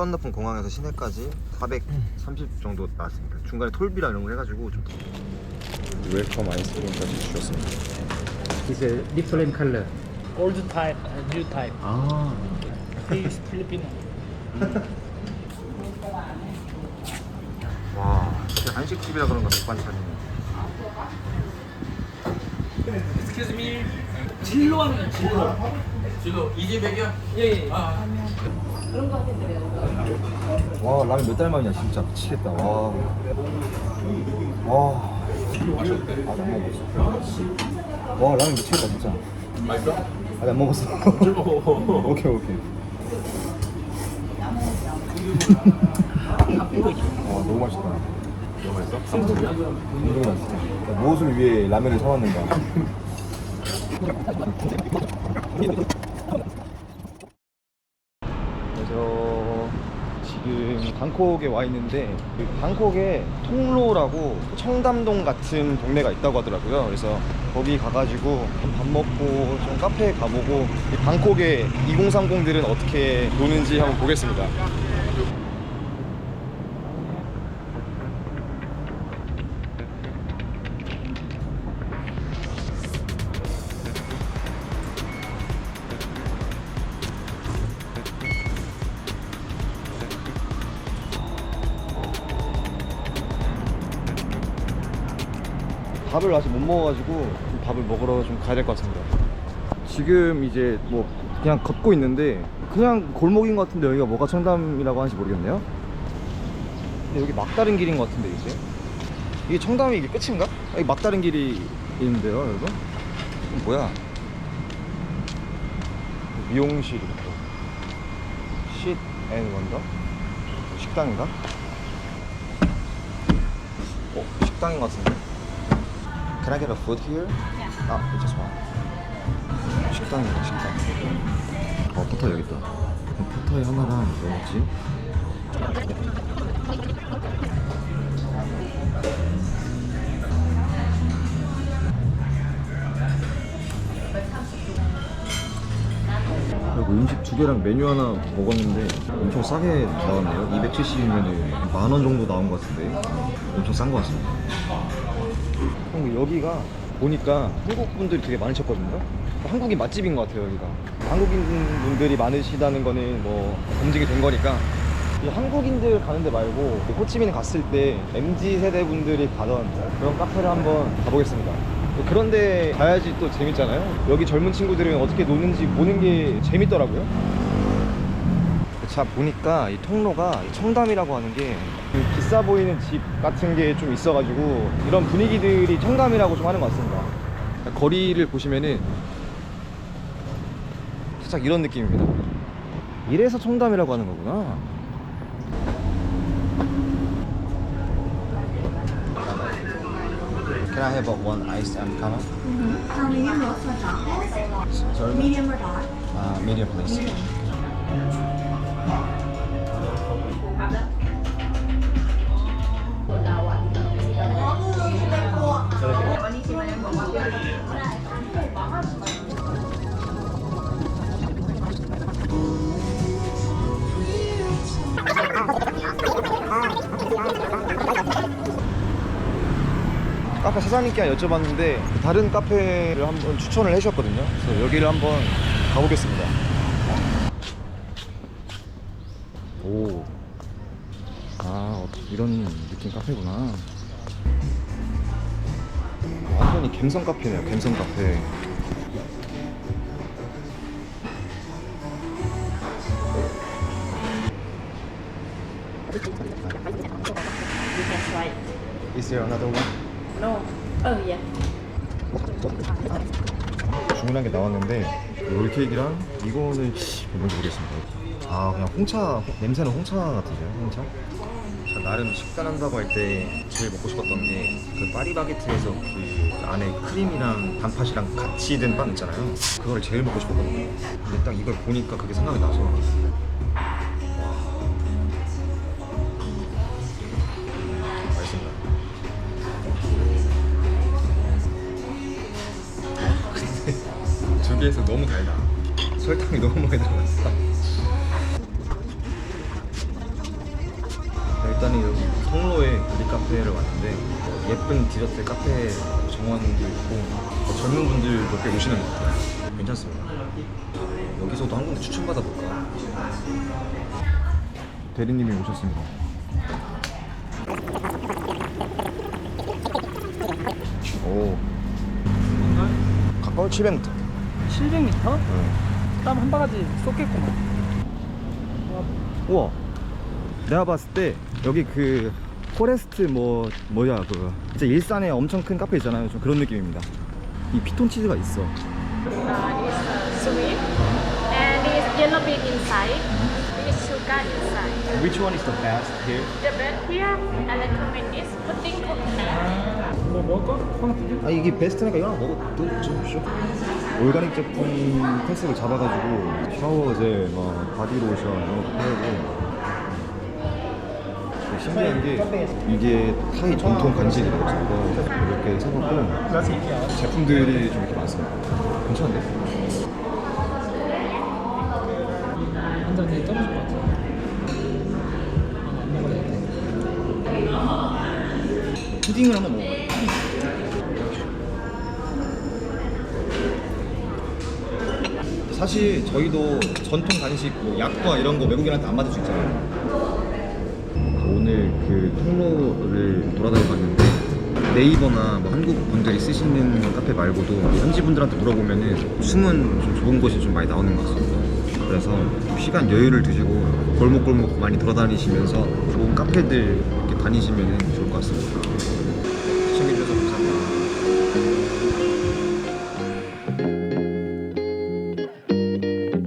건너편 공항에서 시내까지 430 정도 나왔습니다. 중간에 톨비랑 이런 거 해가지고 좀 웰컴 아이스크림까지 주셨습니다. It's a different color. Old type and new type. 아. He's Filipino. 와, 진짜 한식집이라 그런가 맥반찬이. Excuse me. 진로 하는 거야, 진로. 진로. 이제 백이야? 예, 예. 아. 와, 라면 몇 달 만이야, 진짜 미치겠다. 와, 와. 아, 안 먹었어. 와, 라면 미치겠다, 진짜. 맛있어? 아직 안 먹었어. 오케이, 오케이. 와, 너무 맛있다. 너무 맛있어? 삼성이야? 너무 맛있어. 무엇을 위해 라면을 사왔는가? 그래서 지금 방콕에 와 있는데 그 방콕에 통로라고 청담동 같은 동네가 있다고 하더라고요. 그래서 거기 가가지고 좀밥 먹고 좀 카페에 가보고 이 방콕의 2030들은 어떻게 노는지 한번 보겠습니다. 밥을 아직 못 먹어가지고 좀 밥을 먹으러 좀 가야 될 것 같습니다. 지금 이제 뭐 그냥 걷고 있는데 그냥 골목인 것 같은데 여기가 뭐가 청담이라고 하는지 모르겠네요. 근데 여기 막다른 길인 것 같은데 이제 이게 청담이 이게 끝인가? 여기 막다른 길이 있는데요, 여러분. 뭐야? 미용실 있고 쉿앤 원더 식당인가? 어 식당인 것 같은데. Can I get a food here? 아, just one. 식당이다, 식당. 어, 포터 여기 있다. 포터에 하나랑 뭐 먹지? 그리고 음식 두 개랑 메뉴 하나 먹었는데 엄청 싸게 나왔네요. 270이면 만 원 정도 나온 것 같은데 엄청 싼 것 같습니다. 형 여기가 보니까 한국 분들이 되게 많으셨거든요. 한국인 맛집인 것 같아요 여기가. 한국인 분들이 많으시다는 거는 뭐 검증이 된 거니까 이 한국인들 가는 데 말고 호치민 갔을 때 MZ 세대 분들이 가던 그런 카페를 한번 가보겠습니다. 또 그런데 가야지 또 재밌잖아요. 여기 젊은 친구들은 어떻게 노는지 보는 게 재밌더라고요. 자 보니까 이 통로가 이 청담이라고 하는 게 그 비싸 보이는 집 같은 게 좀 있어가지고 이런 분위기들이 청담이라고 좀 하는 것 같습니다. 거리를 보시면은 살짝 이런 느낌입니다. 이래서 청담이라고 하는 거구나. Can I have one iced americano? Uh, medium? Sorry, Medium or dark? uh, medium please. 카페 사장님께 여쭤봤는데 다른 카페를 한번 추천을 해주셨거든요. 그래서 여기를 한번 가보겠습니다. 오, 아 이런 느낌 카페구나. 완전히 갬성 카페네요. 갬성 카페. Is there another one? No. Oh, yeah. 주문한 게 나왔는데 롤케이크랑 이거는 뭔지 모르겠습니다. 아 그냥 홍차 홍- 냄새는 홍차 같은데요, 홍차? 자, 나름 식단한다고 할 때 제일 먹고 싶었던 게 그 파리바게트에서 그 안에 크림이랑 단팥이랑 같이 든빵 있잖아요. 그거를 제일 먹고 싶었거든요. 근데 딱 이걸 보니까 그게 생각이 나서 개에서 너무 달다. 설탕이 너무 많이 들어갔어. 일단은 여기 통로에 우리 카페를 왔는데 어, 예쁜 디저트 카페 정원도 있고 어, 젊은 분들도 꽤 오시는 것 같아요. 괜찮습니다. 여기서도 한 군데 추천받아 볼까? 대리님이 오셨습니다. 오. 가까워 700m. 700m? 땀 한 바가지 쏟겠구만. 우와. 내가 봤을 때 여기 그 포레스트 뭐 뭐야 그 진짜 일산에 엄청 큰 카페 있잖아요. 좀 그런 느낌입니다. 이 피톤 치즈가 있어. Uh, this sweet. And this yellow bean inside. This sugar inside. Which one is the best here? The bread here and the cumin is pudding coconut. 뭐 먹을까? 아 이게 베스트니까 이거 하나 먹어 드셔보시죠. 올가닉 제품 컨셉을 잡아가지고 샤워제, 막 바디로션 이런 것도 팔고 신기한 게 이게 타이 전통 간식이라고 해서 이렇게 사봤고 제품들이 좀 이렇게 많습니다. 괜찮은데? 한잔 되게 떨어질 것 같아. 아마 안 먹어야 돼. 푸딩을 한번 먹어봐요. 사실 저희도 전통 간식 뭐 약과 이런 거 외국인한테 안 받을 수 있잖아요. 오늘 그 통로를 돌아다녀 봤는데 네이버나 뭐 한국 분들이 쓰시는 카페 말고도 현지 분들한테 물어보면은 숨은 좀 좋은 곳이 좀 많이 나오는 것 같습니다. 그래서 시간 여유를 두시고 골목골목 많이 돌아다니시면서 좋은 카페들 이렇게 다니시면 좋을 것 같습니다.